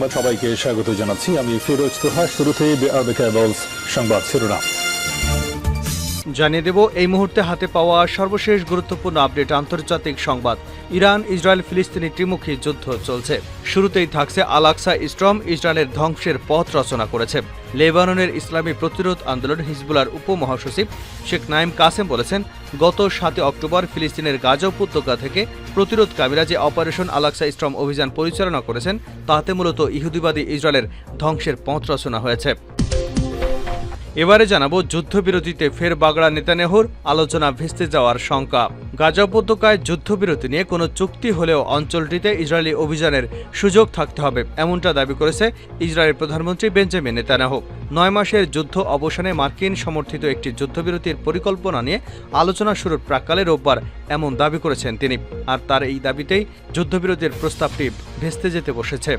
সংবাদ সবাইকে স্বাগত জানাচ্ছি। আমি ফিরোজ তোহা কেবলস সংবাদ শিরোনাম। জানিয়ে দেব, এই মুহূর্তে হাতে পাওয়া সর্বশেষ গুরুত্বপূর্ণ আপডেট আন্তর্জাতিক সংবাদ। ইরান, ইসরায়েল, ফিলিস্তিনি ত্রিমুখী যুদ্ধ চলছে। শুরুতেই থাকছে আলাক্সা ইস্ট্রম ইসরায়েলের ধ্বংসের পথ রচনা করেছে। লেবাননের ইসলামী প্রতিরোধ আন্দোলন হিজবুলার উপমহাসচিব শেখ নাইম কাসেম বলেছেন গত সাতই অক্টোবর ফিলিস্তিনের গাজা উপত্যকা থেকে প্রতিরোধকামীরা যে অপারেশন আলাক্সা ইস্ট্রম অভিযান পরিচালনা করেছেন, তাতে মূলত ইহুদিবাদী ইসরায়েলের ধ্বংসের পথ রচনা হয়েছে। এবারে জানাব যুদ্ধবিরতিতে ফের বাগড়া নেতানেহুর আলোচনা ভেস্তে যাওয়ার শঙ্কা। গাজা উপত্যকায় যুদ্ধবিরতি নিয়ে কোনো চুক্তি হলেও অঞ্চলটিতে ইসরায়েলি অভিযানের সুযোগ থাকতে হবে, এমনটা দাবি করেছে ইসরায়েলের প্রধানমন্ত্রী বেঞ্জামিন নেতানিয়াহু নয় মাসের যুদ্ধ অবসানে মার্কিন সমর্থিত একটি যুদ্ধবিরতির পরিকল্পনা নিয়ে আলোচনা শুরুর প্রাককালে রোববার এমন দাবি করেছেন তিনি। আর তার এই দাবিতেই যুদ্ধবিরতির প্রস্তাবটি ভেস্তে যেতে বসেছে।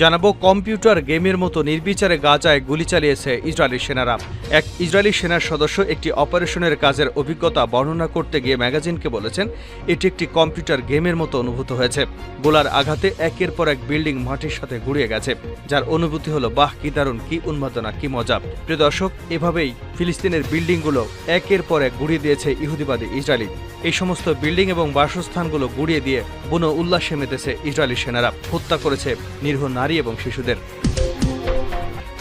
জানাব, কম্পিউটার গেমের মতো নির্বিচারে গাজায় গুলি চালিয়েছে ইসরায়েলি সেনারা। এক ইসরায়েলি সেনার সদস্য একটি অপারেশনের কাজের অভিজ্ঞতা বর্ণনা করতে গিয়ে ম্যাগাজিনকে বলেছেন, এটি একটি কম্পিউটার গেমের মতো অনুভূত হয়েছে। গোলার আঘাতে একের পর এক বিল্ডিং মাটির সাথে গুড়িয়ে গেছে, যার অনুভূতি হলো, বাহ, কি দারুণ, কি উন্মাদনা, কি মজা। প্রিয় দর্শক, এভাবেই ফিলিস্তিনের বিল্ডিংগুলো একের পর এক গুড়িয়ে দিয়েছে ইহুদিবাদী ইসরায়েলি। এই সমস্ত বিল্ডিং এবং বাসস্থানগুলো গুড়িয়ে দিয়ে বুনো উল্লাসে মেতেছে ইসরায়েলি সেনারা। হত্যা করেছে নিরীহ নারী এবং শিশুদের।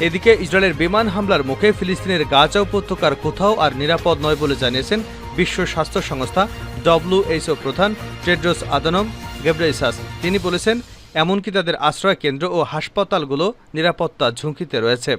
এদিকে ইসরায়েলের বিমান হামলার মুখে ফিলিস্তিনের গাজা উপত্যকার কোথাও আর নিরাপদ নয় বলে জানিয়েছেন বিশ্ব স্বাস্থ্য সংস্থা ডব্লিউএইচও প্রধান টেড্রোস আদানম গেব্রেইসাস। তিনি বলেছেন, এমনকি তাদের আশ্রয় কেন্দ্র ও হাসপাতালগুলো নিরাপত্তা ঝুঁকিতে রয়েছে।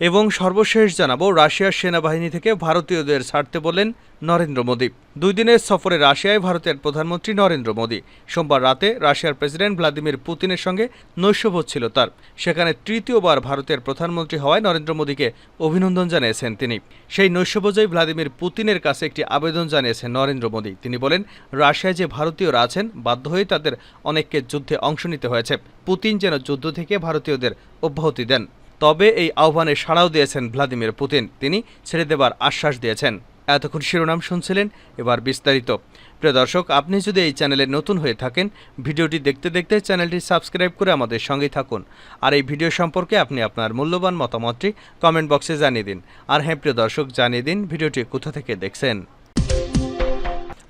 এবং সর্বশেষ জানাব, রাশিয়ার সেনাবাহিনী থেকে ভারতীয়দের ছাড়তে বললেন নরেন্দ্র মোদী। দুই দিনের সফরে রাশিয়ায় ভারতের প্রধানমন্ত্রী নরেন্দ্র মোদী। সোমবার রাতে রাশিয়ার প্রেসিডেন্ট ভ্লাদিমির পুতিনের সঙ্গে নৈশভোজ ছিল তার। সেখানে তৃতীয়বার ভারতের প্রধানমন্ত্রী হওয়ায় নরেন্দ্র মোদীকে অভিনন্দন জানিয়েছেন তিনি। সেই নৈশভোজেই ভ্লাদিমির পুতিনের কাছে একটি আবেদন জানিয়েছেন নরেন্দ্র মোদী। তিনি বলেন, রাশিয়ায় যে ভারতীয়রা আছেন, বাধ্য হয়ে তাদের অনেককে যুদ্ধে অংশ নিতে হয়েছে। পুতিন যেন যুদ্ধ থেকে ভারতীয়দের অব্যাহতি দেন। তবে এই আহ্বানে সাড়াও দিয়েছেন ভ্লাদিমির পুতিন। তিনি ছেড়ে দেবার আশ্বাস দিয়েছেন। এতক্ষণ শিরোনাম শুনছিলেন, এবার বিস্তারিত। প্রিয় দর্শক, আপনি যদি এই চ্যানেলে নতুন হয়ে থাকেন, ভিডিওটি দেখতে দেখতে চ্যানেলটি সাবস্ক্রাইব করে আমাদের সঙ্গেই থাকুন। আর এই ভিডিও সম্পর্কে আপনি আপনার মূল্যবান মতামতটি কমেন্ট বক্সে জানিয়ে দিন। আর হ্যাঁ প্রিয় দর্শক, জানিয়ে দিন ভিডিওটি কোথা থেকে দেখছেন।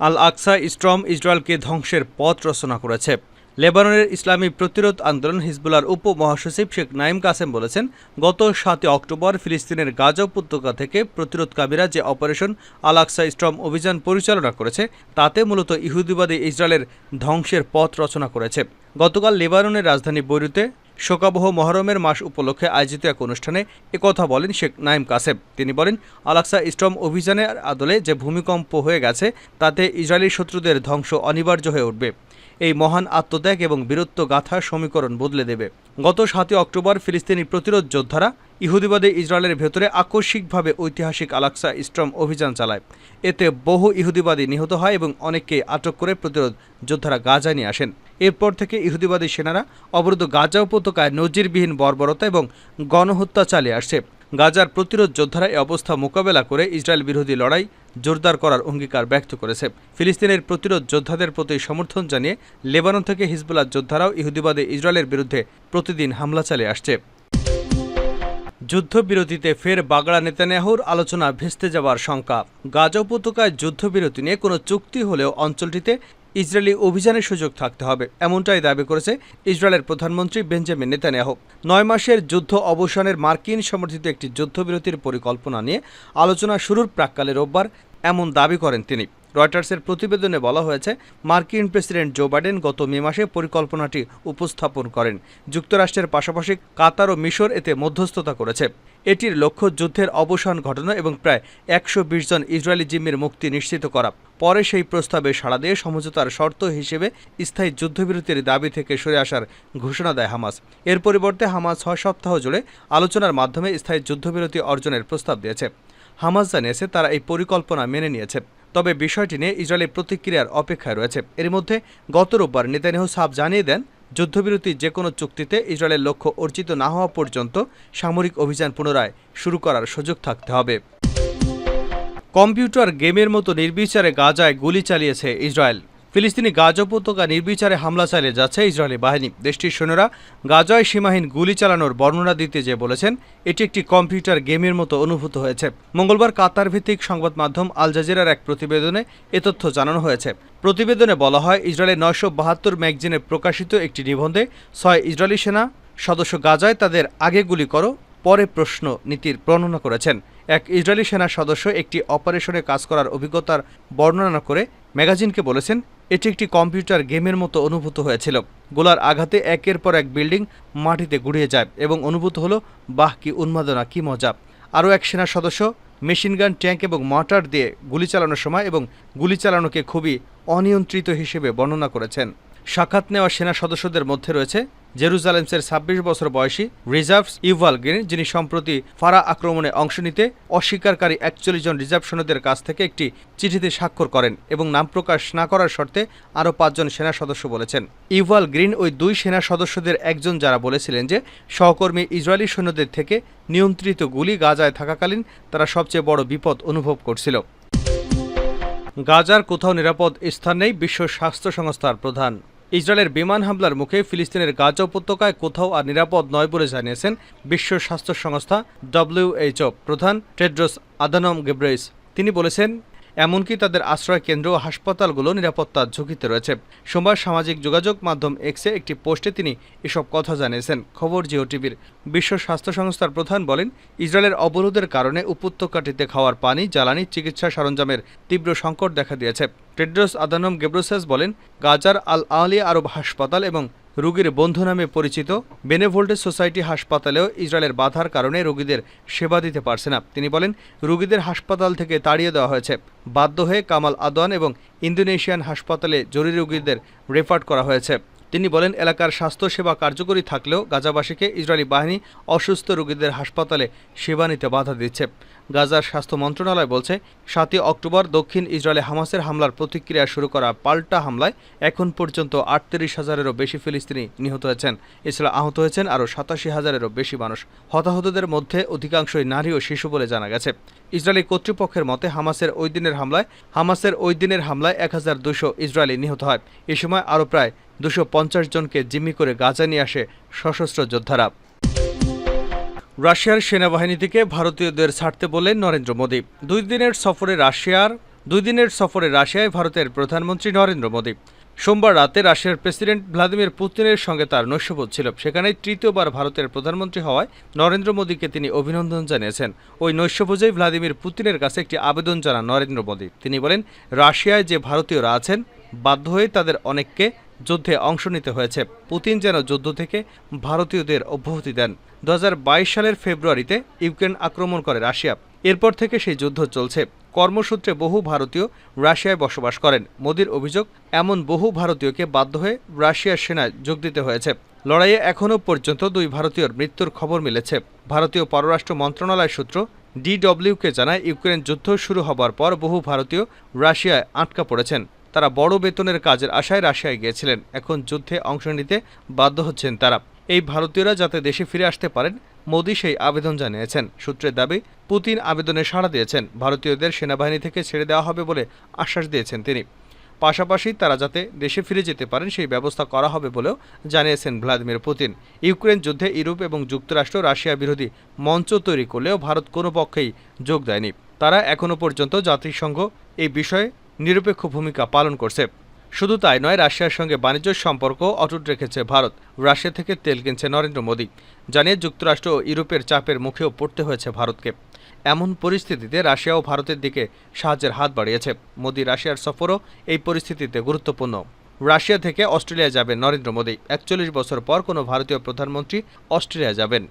আল আকসা স্ট্রম ইসরায়েলকে ধ্বংসের পথ রচনা করেছে। লেবাননের ইসলামী প্রতিরোধ আন্দোলন হিজবুলার উপমহাসচিব শেখ নাইম কাসেম বলেছেন, গত সাতই অক্টোবর ফিলিস্তিনের গাজা উপত্যকা থেকে প্রতিরোধকামীরা যে অপারেশন আলাক্সা স্ট্রম অভিযান পরিচালনা করেছে, তাতে মূলত ইহুদিবাদী ইসরায়েলের ধ্বংসের পথ রচনা করেছে। গতকাল লেবাননের রাজধানী বৈরুতে শোকাবহ মহরমের মাস উপলক্ষে আয়োজিত এক অনুষ্ঠানে একথা বলেন শেখ নাইম কাসেম। তিনি বলেন আলাক্সা স্ট্রম অভিযানের আদলে যে ভূমিকম্প হয়ে গেছে, তাতে ইসরায়েলি শত্রুদের ধ্বংস অনিবার্য হয়ে উঠবে। এই মহান আত্মত্যাগ এবং বীরত্ব গাথা সমীকরণ বদলে দেবে। গত সাতই অক্টোবর ফিলিস্তিনি প্রতিরোধ যোদ্ধারা ইহুদিবাদী ইসরায়েলের ভেতরে আকস্মিকভাবে ঐতিহাসিক আলাক্সা স্ট্রম অভিযান চালায়। এতে বহু ইহুদিবাদী নিহত হয় এবং অনেককে আটক করে প্রতিরোধ যোদ্ধারা গাজা নিয়ে আসেন। এরপর থেকে ইহুদিবাদী সেনারা অবরুদ্ধ গাজা উপত্যকায় নজিরবিহীন বর্বরতা এবং গণহত্যা চালিয়ে আসছে। গাজার প্রতিরোধ যোদ্ধারা এই অবস্থা মোকাবেলা করে ইসরায়েল বিরোধী লড়াই জোরদার করার অঙ্গীকার ব্যক্ত করেছে। ফিলিস্তিনের প্রতিরোধ যোদ্ধাদের প্রতি সমর্থন জানিয়ে লেবানন থেকে হিজবুল্লাহ যোদ্ধারাও ইহুদিবাদে ইসরায়েলের বিরুদ্ধে প্রতিদিন হামলা চালিয়ে আসছে। যুদ্ধবিরতিতে ফের বাগড়া নেতানিয়াহুর আলোচনা ভেস্তে যাওয়ার শঙ্কা। গাজা উপত্যকায় যুদ্ধবিরতি নিয়ে কোনো চুক্তি হলেও অঞ্চলটিতে ইসরায়েলি অভিযানের সুযোগ থাকতে হবে, এমনটাই দাবি করেছে ইসরায়েলের প্রধানমন্ত্রী বেঞ্জামিন নেতানিয়াহু। নয় মাসের যুদ্ধ অবসানের মার্কিন সমর্থিত একটি যুদ্ধবিরতির পরিকল্পনা নিয়ে আলোচনা শুরুর প্রাককালে রোববার এমন দাবি করেন তিনি। রয়টার্সের প্রতিবেদনে বলা হয়েছে, মার্কিন প্রেসিডেন্ট জো বাইডেন গত মে মাসে পরিকল্পনাটি উপস্থাপন করেন। যুক্তরাষ্ট্রের পাশাপাশি কাতার ও মিশর এতে মধ্যস্থতা করেছে। এটির লক্ষ্য যুদ্ধের অবসান ঘটানো এবং প্রায় একশো বিশ জন ইসরায়েলি জিম্মির মুক্তি নিশ্চিত করা। পরে সেই প্রস্তাবে সাড়া দিয়ে সমঝোতার শর্ত হিসেবে স্থায়ী যুদ্ধবিরতির দাবি থেকে সরে আসার ঘোষণা দেয় হামাস। এর পরিবর্তে হামাস ছয় সপ্তাহ জুড়ে আলোচনার মাধ্যমে স্থায়ী যুদ্ধবিরতি অর্জনের প্রস্তাব দিয়েছে। হামাস জানিয়েছে তারা এই পরিকল্পনা মেনে নিয়েছে। তবে বিষয়টি নিয়ে ইসরায়েলের প্রতিক্রিয়ার অপেক্ষায় রয়েছে। এর মধ্যে গত রোববার নেতানিয়াহু সাফ জানিয়ে দেন, যুদ্ধবিরতি যে কোনো চুক্তিতে ইসরায়েলের লক্ষ্য অর্জিত না হওয়া পর্যন্ত সামরিক অভিযান পুনরায় শুরু করার সুযোগ থাকতে হবে। কম্পিউটার গেমের মতো নির্বিচারে গাজায় গুলি চালিয়েছে ইসরায়েল। ফিলিস্তিনি গাজা উপত্যকা নির্বিচারে হামলা চালিয়ে যাচ্ছে ইসরায়েলি বাহিনী। দেশটির সৈন্যরা গাজায় সীমাহীন গুলি চালানোর বর্ণনা দিতে যে বলেছেন, এটি একটি কম্পিউটার গেমের মতো অনুভূত হয়েছে। মঙ্গলবার কাতার ভিত্তিক সংবাদ মাধ্যম আল জাজিরার এক প্রতিবেদনে এ তথ্য জানানো হয়েছে। প্রতিবেদনে বলা হয় ইসরায়েলের নয়শো বাহাত্তর ম্যাগজিনে প্রকাশিত একটি নিবন্ধে ছয় ইসরায়েলি সেনা সদস্য গাজায় তাদের আগে গুলি করো, পরে প্রশ্ন নীতির বর্ণনা করেছেন। এক ইসরায়েলি সেনা সদস্য একটি অপারেশনে কাজ করার অভিজ্ঞতার বর্ণনা করে ম্যাগাজিনকে বলেছেন এটি একটি কম্পিউটার গেমের মতো অনুভূত হয়েছিল। গোলার আঘাতে একের পর এক বিল্ডিং মাটিতে গুড়িয়ে যায় এবং অনুভূত হল, বাহ, কি উন্মাদনা, কি মজা। আরও এক সেনা সদস্য মেশিনগান ট্যাঙ্ক এবং মর্টার দিয়ে গুলি চালানোর সময় এবং গুলি চালানোকে খুবই অনিয়ন্ত্রিত হিসেবে বর্ণনা করেছেন। সাক্ষাৎ নেওয়া সেনা সদস্যদের মধ্যে রয়েছে জেরুজালেমসের ছাব্বিশ বছর বয়সী রিজার্ভস ইউভাল গ্রিন যিনি সম্প্রতি ফারা আক্রমণে অংশ নিতে অস্বীকারী একচল্লিশ জন রিজার্ভ সৈন্যদের কাছ থেকে একটি চিঠিতে স্বাক্ষর করেন এবং নাম প্রকাশ না করার শর্তে আরও পাঁচজন সেনা সদস্য বলেছেন। ইউভাল গ্রিন ওই দুই সেনা সদস্যদের একজন যারা বলেছিলেন যে সহকর্মী ইসরায়েলি সৈন্যদের থেকে নিয়ন্ত্রিত গুলি গাজায় থাকাকালীন তারা সবচেয়ে বড় বিপদ অনুভব করছিল। গাজার কোথাও নিরাপদ স্থান নেই বিশ্ব স্বাস্থ্য সংস্থার প্রধান। ইসরায়েলের বিমান হামলার মুখে ফিলিস্তিনের গাজা উপত্যকায় কোথাও আর নিরাপদ নয় বলে জানিয়েছেন বিশ্ব স্বাস্থ্য সংস্থা ডব্লিউএইচও প্রধান টেড্রোস আদানম গেব্রেইস। তিনি বলেছেন এমনকি তাদের আশ্রয় কেন্দ্র ও হাসপাতালগুলো নিরাপত্তার ঝুঁকিতে রয়েছে। সোমবার সামাজিক যোগাযোগ মাধ্যম এক্সে একটি পোস্টে তিনি এসব কথা জানিয়েছেন। খবর জিও টিভির বিশ্ব স্বাস্থ্য সংস্থার প্রধান বলেন, ইসরায়েলের অবরোধের কারণে উপত্যকাটিতে খাওয়ার পানি, জ্বালানি, চিকিৎসা সরঞ্জামের তীব্র সংকট দেখা দিয়েছে। টেড্রোস আদানম গেব্রোসাস বলেন, গাজার আল আলিয়া আরব হাসপাতাল এবং রোগীর বন্ধু নামে পরিচিত বেনেভোল্টেজ সোসাইটি হাসপাতালেও ইসরায়েলের বাধার কারণে রোগীদের সেবা দিতে পারছে না। তিনি বলেন, রোগীদের হাসপাতাল থেকে তাড়িয়ে দেওয়া হয়েছে। বাধ্য হয়ে কামাল আদওয়ান এবং ইন্দোনেশিয়ান হাসপাতালে জরুরি রোগীদের রেফার করা হয়েছে। তিনি বলেন, এলাকার স্বাস্থ্যসেবা কার্যকরী থাকলেও গাজাবাসীকে ইসরায়েলি বাহিনী অসুস্থ রোগীদের হাসপাতালে সেবা নিতে বাধা দিচ্ছে। গাজার স্বাস্থ্য মন্ত্রণালয় বলছে, সাতই অক্টোবর দক্ষিণ ইসরায়েলে হামাসের হামলার প্রতিক্রিয়া শুরু করা পাল্টা হামলায় এখন পর্যন্ত আটত্রিশ হাজারেরও বেশি ফিলিস্তিনি নিহত হয়েছেন। এছাড়া আহত হয়েছেন আরও সাতাশি হাজারেরও বেশি মানুষ। হতাহতদের মধ্যে অধিকাংশই নারী ও শিশু বলে জানা গেছে। ইসরায়েলি কর্তৃপক্ষের মতে, হামাসের ওই দিনের হামলায়, হামাসের ওই দিনের হামলায় এক হাজার দুশো ইসরায়েলি নিহত হয়। এ সময় আরও প্রায় দুশো জনকে জিম্মি করে গাজা নিয়ে আসে সশস্ত্র যোদ্ধারা। রাশিয়ার সেনাবাহিনী থেকে ভারতীয়দের ছাড়তে বললেন নরেন্দ্র মোদী। দুই দিনের সফরে রাশিয়ার দুই দিনের সফরে রাশিয়ায় ভারতের প্রধানমন্ত্রী নরেন্দ্র মোদী। সোমবার রাতে রাশিয়ার প্রেসিডেন্ট ভ্লাদিমির পুতিনের সঙ্গে তার নৈশভোজ ছিল। সেখানে তৃতীয়বার ভারতের প্রধানমন্ত্রী হওয়ায় নরেন্দ্র মোদীকে তিনি অভিনন্দন জানিয়েছেন। ওই নৈশভোজেই ভ্লাদিমির পুতিনের কাছে একটি আবেদন জানান নরেন্দ্র মোদী। তিনি বলেন, রাশিয়ায় যে ভারতীয়রা আছেন, বাধ্য হয়ে তাদের অনেককে যুদ্ধে অংশ নিতে হয়েছে। পুতিন যেন যুদ্ধ থেকে ভারতীয়দের অব্যাহতি দেন। দু হাজার বাইশ সালের ফেব্রুয়ারিতে ইউক্রেন আক্রমণ করে রাশিয়া। এরপর থেকে সেই যুদ্ধ চলছে। কর্মসূত্রে বহু ভারতীয় রাশিয়ায় বসবাস করেন। মোদির অভিযোগ, এমন বহু ভারতীয়কে বাধ্য হয়ে রাশিয়ার সেনায় যোগ দিতে হয়েছে। লড়াইয়ে এখনও পর্যন্ত দুই ভারতীয়র মৃত্যুর খবর মিলেছে। ভারতীয় পররাষ্ট্র মন্ত্রণালয় সূত্র ডিডব্লিউকে জানায়, ইউক্রেন যুদ্ধ শুরু হবার পর বহু ভারতীয় রাশিয়ায় আটকা পড়েছেন। তারা বড় বেতনের কাজের আশায় রাশিয়ায় গিয়েছিলেন। এখন যুদ্ধে অংশ নিতে বাধ্য হচ্ছেন তারা। এই ভারতীয়রা যাতে দেশে ফিরে আসতে পারেন, মোদী সেই আবেদন জানিয়েছেন। সূত্রের দাবি, পুতিন আবেদনে সাড়া দিয়েছেন। ভারতীয়দের সেনাবাহিনী থেকে ছেড়ে দেওয়া হবে বলে আশ্বাস দিয়েছেন তিনি। পাশাপাশি তারা যাতে দেশে ফিরে যেতে পারেন, সেই ব্যবস্থা করা হবে বলেও জানিয়েছেন ভ্লাদিমির পুতিন। ইউক্রেন যুদ্ধে ইউরোপ এবং যুক্তরাষ্ট্র রাশিয়া বিরোধী মঞ্চ তৈরি করলেও ভারত কোনো পক্ষেই যোগ দেয়নি। তারা এখনও পর্যন্ত জাতিসংঘ এই বিষয়ে নিরপেক্ষ ভূমিকা পালন করছে। শুধু তাই নয়, রাশিয়ার সঙ্গে বাণিজ্য সম্পর্ক অটুট রেখেছে ভারত। রাশিয়া থেকে তেল কিনছে নরেন্দ্র মোদী, জানিয়ে যুক্তরাষ্ট্র ও ইউরোপের চাপের মুখেও পড়তে হয়েছে ভারতকে। এমন পরিস্থিতিতে রাশিয়া ও ভারতের দিকে সাহায্যের হাত বাড়িয়েছে। মোদী রাশিয়ার সফরও এই পরিস্থিতিতে গুরুত্বপূর্ণ। রাশিয়া থেকে অস্ট্রেলিয়া যাবেন নরেন্দ্র মোদী। একচল্লিশ বছর পর কোনো ভারতীয় প্রধানমন্ত্রী অস্ট্রেলিয়া যাবেন।